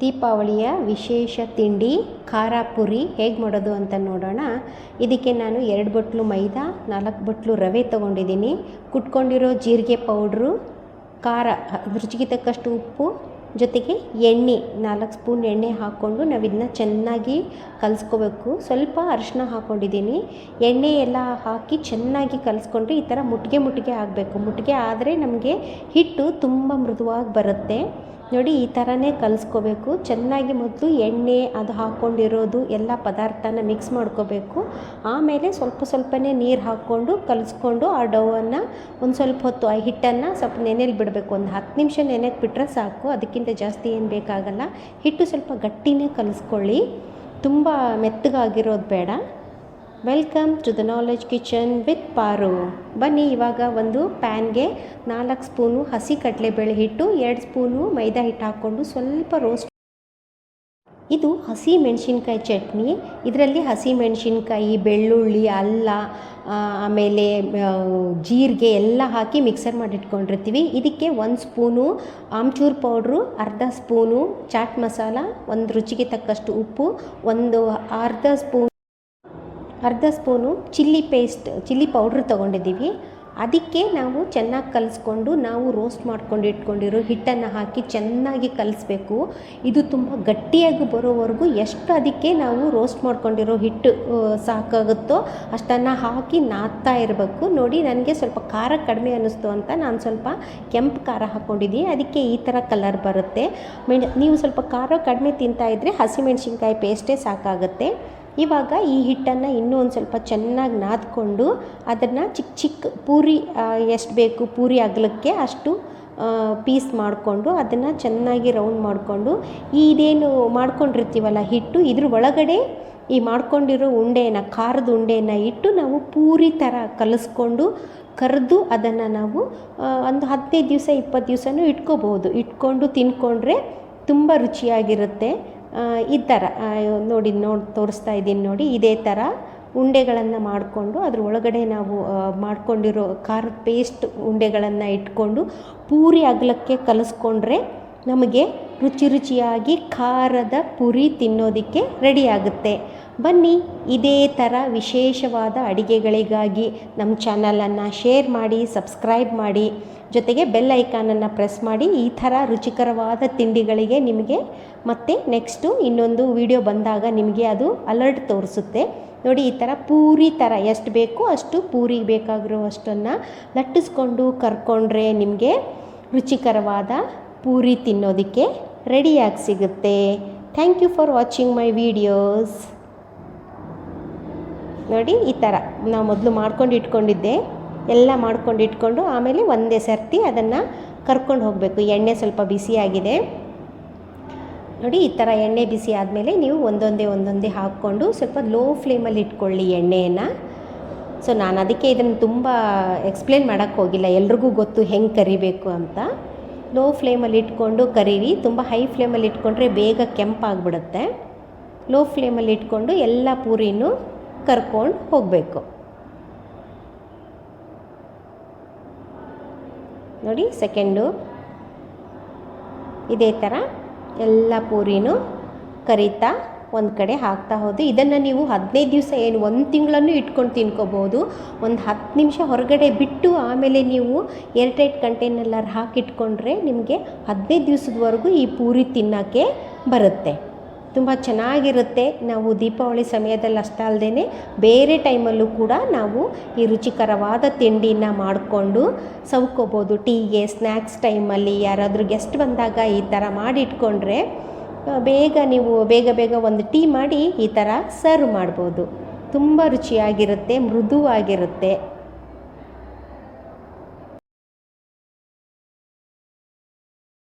ದೀಪಾವಳಿಯ ವಿಶೇಷ ತಿಂಡಿ, ಖಾರ ಪುರಿ ಹೇಗೆ ಮಾಡೋದು ಅಂತ ನೋಡೋಣ. ಇದಕ್ಕೆ ನಾನು ಎರಡು ಬಟ್ಲು ಮೈದಾ, ನಾಲ್ಕು ಬಟ್ಲು ರವೆ ತೊಗೊಂಡಿದ್ದೀನಿ. ಕುಟ್ಕೊಂಡಿರೋ ಜೀರಿಗೆ ಪೌಡ್ರು, ಖಾರ, ರುಚಿಗೆ ತಕ್ಕಷ್ಟು ಉಪ್ಪು, ಜೊತೆಗೆ ಎಣ್ಣೆ, ನಾಲ್ಕು ಸ್ಪೂನ್ ಎಣ್ಣೆ ಹಾಕ್ಕೊಂಡು ನಾವು ಇದನ್ನ ಚೆನ್ನಾಗಿ ಕಲಿಸ್ಕೋಬೇಕು. ಸ್ವಲ್ಪ ಅರಿಶಿನ ಹಾಕ್ಕೊಂಡಿದ್ದೀನಿ ಎಣ್ಣೆ ಎಲ್ಲ ಹಾಕಿ ಚೆನ್ನಾಗಿ ಕಲಿಸ್ಕೊಂಡ್ರೆ ಈ ಥರ ಮುಟ್ಟಿಗೆ ಮುಟ್ಟಿಗೆ ಆಗಬೇಕು. ಮುಟ್ಟಿಗೆ ಆದರೆ ನಮಗೆ ಹಿಟ್ಟು ತುಂಬ ಮೃದುವಾಗಿ ಬರುತ್ತೆ. ನೋಡಿ, ಈ ಥರನೇ ಕಲಿಸ್ಕೋಬೇಕು. ಚೆನ್ನಾಗಿ ಮೊದಲು ಎಣ್ಣೆ ಅದು ಹಾಕ್ಕೊಂಡಿರೋದು ಎಲ್ಲ ಪದಾರ್ಥನ ಮಿಕ್ಸ್ ಮಾಡ್ಕೋಬೇಕು. ಆಮೇಲೆ ಸ್ವಲ್ಪ ಸ್ವಲ್ಪನೇ ನೀರು ಹಾಕ್ಕೊಂಡು ಕಲಿಸ್ಕೊಂಡು ಆ ಡೌವನ್ನು ಒಂದು ಸ್ವಲ್ಪ ಹೊತ್ತು, ಆ ಹಿಟ್ಟನ್ನು ಸ್ವಲ್ಪ ನೆನೆಯಲ್ಲಿ ಬಿಡಬೇಕು. ಒಂದು ಹತ್ತು ನಿಮಿಷ ನೆನೆಗೆ ಬಿಟ್ಟರೆ ಸಾಕು. ಅದಕ್ಕಿಂತ ಜಾಸ್ತಿ ಏನು ಬೇಕಾಗಲ್ಲ. ಹಿಟ್ಟು ಸ್ವಲ್ಪ ಗಟ್ಟಿನೇ ಕಲಿಸ್ಕೊಳ್ಳಿ. ತುಂಬ ಮೆತ್ತಗಾಗಿರೋದು ಬೇಡ. Welcome to the knowledge kitchen with Paru. ಬನ್ನಿ, ಇವಾಗ ಒಂದು ಪ್ಯಾನ್ಗೆ ನಾಲ್ಕು ಸ್ಪೂನು ಹಸಿ ಕಡಲೆಬೇಳೆ ಹಿಟ್ಟು, ಎರಡು ಸ್ಪೂನು ಮೈದಾ ಹಿಟ್ಟು ಹಾಕ್ಕೊಂಡು ಸ್ವಲ್ಪ ರೋಸ್ಟ್ ಇದು ಹಸಿ ಮೆಣಸಿನ್ಕಾಯಿ ಚಟ್ನಿ. ಇದರಲ್ಲಿ ಹಸಿ ಮೆಣಸಿನ್ಕಾಯಿ, ಬೆಳ್ಳುಳ್ಳಿ, ಅಲ್ಲ ಆಮೇಲೆ ಜೀರಿಗೆ ಎಲ್ಲ ಹಾಕಿ ಮಿಕ್ಸರ್ ಮಾಡಿಟ್ಕೊಂಡಿರ್ತೀವಿ. ಇದಕ್ಕೆ ಒಂದು ಸ್ಪೂನು ಆಮ್ಚೂರ್ ಪೌಡ್ರು, ಅರ್ಧ ಸ್ಪೂನು ಚಾಟ್ ಮಸಾಲ, ಒಂದು ರುಚಿಗೆ ತಕ್ಕಷ್ಟು ಉಪ್ಪು, ಒಂದು ಅರ್ಧ ಸ್ಪೂನ್ ಅರ್ಧ spoon chilli paste, chilli powder ತೊಗೊಂಡಿದ್ದೀವಿ. ಅದಕ್ಕೆ ನಾವು ಚೆನ್ನಾಗಿ ಕಲಿಸ್ಕೊಂಡು ನಾವು ರೋಸ್ಟ್ ಮಾಡ್ಕೊಂಡು ಇಟ್ಕೊಂಡಿರೋ ಹಿಟ್ಟನ್ನು ಹಾಕಿ ಚೆನ್ನಾಗಿ ಕಲಿಸ್ಬೇಕು. ಇದು ತುಂಬ ಗಟ್ಟಿಯಾಗಿ ಬರೋವರೆಗೂ ಎಷ್ಟು ಅದಕ್ಕೆ ನಾವು ರೋಸ್ಟ್ ಮಾಡ್ಕೊಂಡಿರೋ ಹಿಟ್ಟು ಸಾಕಾಗುತ್ತೋ ಅಷ್ಟನ್ನು ಹಾಕಿ ನಾದ್ತಾ ಇರಬೇಕು. ನೋಡಿ, ನನಗೆ ಸ್ವಲ್ಪ ಖಾರ ಕಡಿಮೆ ಅನ್ನಿಸ್ತು ಅಂತ ನಾನು ಸ್ವಲ್ಪ ಕೆಂಪು ಖಾರ ಹಾಕ್ಕೊಂಡಿದ್ದೀನಿ ಅದಕ್ಕೆ ಈ ಥರ ಕಲರ್ ಬರುತ್ತೆ. ನೀವು ಸ್ವಲ್ಪ ಖಾರ ಕಡಿಮೆ ತಿಂತಾಯಿದ್ರೆ ಹಸಿಮೆಣ್ಸಿನ್ಕಾಯಿ ಪೇಸ್ಟೇ ಸಾಕಾಗುತ್ತೆ. ಇವಾಗ ಈ ಹಿಟ್ಟನ್ನು ಇನ್ನೂ ಒಂದು ಸ್ವಲ್ಪ ಚೆನ್ನಾಗಿ ನಾದ್ಕೊಂಡು ಅದನ್ನು ಚಿಕ್ಕ ಚಿಕ್ಕ ಪೂರಿ ಎಷ್ಟು ಬೇಕು ಪೂರಿ ಅಗಲಕ್ಕೆ ಅಷ್ಟು ಪೀಸ್ ಮಾಡಿಕೊಂಡು ಅದನ್ನು ಚೆನ್ನಾಗಿ ರೌಂಡ್ ಮಾಡಿಕೊಂಡು ಇದೇನು ಮಾಡ್ಕೊಂಡಿರ್ತೀವಲ್ಲ ಹಿಟ್ಟು, ಇದ್ರ ಒಳಗಡೆ ಈ ಮಾಡ್ಕೊಂಡಿರೋ ಉಂಡೆನ, ಖಾರದ ಉಂಡೆನ ಇಟ್ಟು ನಾವು ಪೂರಿ ಥರ ಕಲಿಸ್ಕೊಂಡು ಕರೆದು ಅದನ್ನು ನಾವು ಒಂದು ಹದಿನೈದು ದಿವಸ ಇಪ್ಪತ್ತು ದಿವಸನೂ ಇಟ್ಕೋಬೋದು ಇಟ್ಕೊಂಡು ತಿನ್ಕೊಂಡ್ರೆ ತುಂಬ ರುಚಿಯಾಗಿರುತ್ತೆ. ಈ ಥರ ನೋಡಿ ನೋಡಿ, ತೋರಿಸ್ತಾ ಇದ್ದೀನಿ ನೋಡಿ, ಇದೇ ಥರ ಉಂಡೆಗಳನ್ನು ಮಾಡಿಕೊಂಡು, ಅದ್ರ ಒಳಗಡೆ ನಾವು ಮಾಡ್ಕೊಂಡಿರೋ ಖಾರದ ಪೇಸ್ಟ್ ಉಂಡೆಗಳನ್ನು ಇಟ್ಕೊಂಡು, ಪೂರಿ ಅಗಲಕ್ಕೆ ಕಲಿಸ್ಕೊಂಡ್ರೆ ನಮಗೆ ರುಚಿ ರುಚಿಯಾಗಿ ಖಾರದ ಪುರಿ ತಿನ್ನೋದಕ್ಕೆ ರೆಡಿಯಾಗುತ್ತೆ. ಬನ್ನಿ, ಇದೇ ಥರ ವಿಶೇಷವಾದ ಅಡಿಗೆಗಳಿಗಾಗಿ ನಮ್ಮ ಚಾನಲನ್ನು ಶೇರ್ ಮಾಡಿ, ಸಬ್ಸ್ಕ್ರೈಬ್ ಮಾಡಿ. ಜೊತೆಗೆ ಬೆಲ್ ಐಕಾನನ್ನು ಪ್ರೆಸ್ ಮಾಡಿ. ಈ ಥರ ರುಚಿಕರವಾದ ತಿಂಡಿಗಳಿಗೆ ನಿಮಗೆ ಮತ್ತೆ ನೆಕ್ಸ್ಟು ಇನ್ನೊಂದು ವಿಡಿಯೋ ಬಂದಾಗ ನಿಮಗೆ ಅದು ಅಲರ್ಟ್ ತೋರಿಸುತ್ತೆ. ನೋಡಿ, ಈ ಥರ ಪೂರಿ ಥರ ಎಷ್ಟು ಬೇಕೋ ಅಷ್ಟು ಪೂರಿಗೆ ಬೇಕಾಗಿರೋ ಅಷ್ಟನ್ನು ಲಟ್ಟಿಸ್ಕೊಂಡು ಕರ್ಕೊಂಡ್ರೆ ನಿಮಗೆ ರುಚಿಕರವಾದ ಪೂರಿ ತಿನ್ನೋದಕ್ಕೆ ರೆಡಿಯಾಗಿ ಸಿಗುತ್ತೆ. Thank you for watching my videos ನೋಡಿ, ಈ ಥರ ನಾವು ಮೊದಲು ಮಾಡ್ಕೊಂಡು ಇಟ್ಕೊಂಡಿದ್ದೆ. ಎಲ್ಲ ಮಾಡ್ಕೊಂಡು ಇಟ್ಕೊಂಡು ಆಮೇಲೆ ಒಂದೇ ಸರ್ತಿ ಅದನ್ನು ಕರ್ಕೊಂಡು ಹೋಗಬೇಕು. ಎಣ್ಣೆ ಸ್ವಲ್ಪ ಬಿಸಿಯಾಗಿದೆ ನೋಡಿ, ಈ ಥರ ಎಣ್ಣೆ ಬಿಸಿ ಆದಮೇಲೆ ನೀವು ಒಂದೊಂದೇ ಒಂದೊಂದೇ ಹಾಕ್ಕೊಂಡು ಸ್ವಲ್ಪ ಲೋ ಫ್ಲೇಮಲ್ಲಿ ಇಟ್ಕೊಳ್ಳಿ ಎಣ್ಣೆಯನ್ನು. ಸೊ ನಾನು ಅದಕ್ಕೆ ಇದನ್ನು ತುಂಬ ಎಕ್ಸ್ಪ್ಲೇನ್ ಮಾಡೋಕ್ಕೋಗಿಲ್ಲ ಎಲ್ರಿಗೂ ಗೊತ್ತು ಹೆಂಗೆ ಕರಿಬೇಕು ಅಂತ. ಲೋ ಫ್ಲೇಮಲ್ಲಿ ಇಟ್ಕೊಂಡು ಕರೀರಿ. ತುಂಬ ಹೈ ಫ್ಲೇಮಲ್ಲಿ ಇಟ್ಕೊಂಡ್ರೆ ಬೇಗ ಕೆಂಪಾಗ್ಬಿಡುತ್ತೆ. ಲೋ ಫ್ಲೇಮಲ್ಲಿ ಇಟ್ಕೊಂಡು ಎಲ್ಲ ಪೂರಿನೂ ಕರ್ಕೊಂಡು ಹೋಗಬೇಕು. ನೋಡಿ ಸೆಕೆಂಡು ಇದೇ ಥರ ಎಲ್ಲ ಪೂರಿನೂ ಕರಿತಾ ಒಂದು ಕಡೆ ಹಾಕ್ತಾ ಹೋದೆ ಇದನ್ನು ನೀವು ಹದಿನೈದು ದಿವಸ ಏನು ಒಂದು ತಿಂಗಳನ್ನು ಇಟ್ಕೊಂಡು ತಿನ್ಕೋಬೋದು ಒಂದು ಹತ್ತು ನಿಮಿಷ ಹೊರಗಡೆ ಬಿಟ್ಟು ಆಮೇಲೆ ನೀವು ಏರ್ಟೈಟ್ ಕಂಟೈನಲ್ಲರ್ ಹಾಕಿಟ್ಕೊಂಡ್ರೆ ನಿಮಗೆ ಹದಿನೈದು ದಿವಸದವರೆಗೂ ಈ ಪೂರಿ ತಿನ್ನೋಕ್ಕೆ ಬರುತ್ತೆ. ತುಂಬ ಚೆನ್ನಾಗಿರುತ್ತೆ. ನಾವು ದೀಪಾವಳಿ ಸಮಯದಲ್ಲಿ ಅಷ್ಟೇ ಬೇರೆ ಟೈಮಲ್ಲೂ ಕೂಡ ನಾವು ಈ ರುಚಿಕರವಾದ ತಿಂಡಿನ ಮಾಡಿಕೊಂಡು ಸವ್ಕೋಬೋದು ಟೀಗೆ ಸ್ನ್ಯಾಕ್ಸ್ ಟೈಮಲ್ಲಿ ಯಾರಾದರೂ ಗೆಸ್ಟ್ ಬಂದಾಗ ಈ ಥರ ಮಾಡಿಟ್ಕೊಂಡ್ರೆ ಬೇಗ ನೀವು ಬೇಗ ಬೇಗ ಒಂದು ಟೀ ಮಾಡಿ ಈ ಥರ ಸರ್ವ್ ಮಾಡ್ಬೋದು. ತುಂಬ ರುಚಿಯಾಗಿರುತ್ತೆ ಮೃದುವಾಗಿರುತ್ತೆ.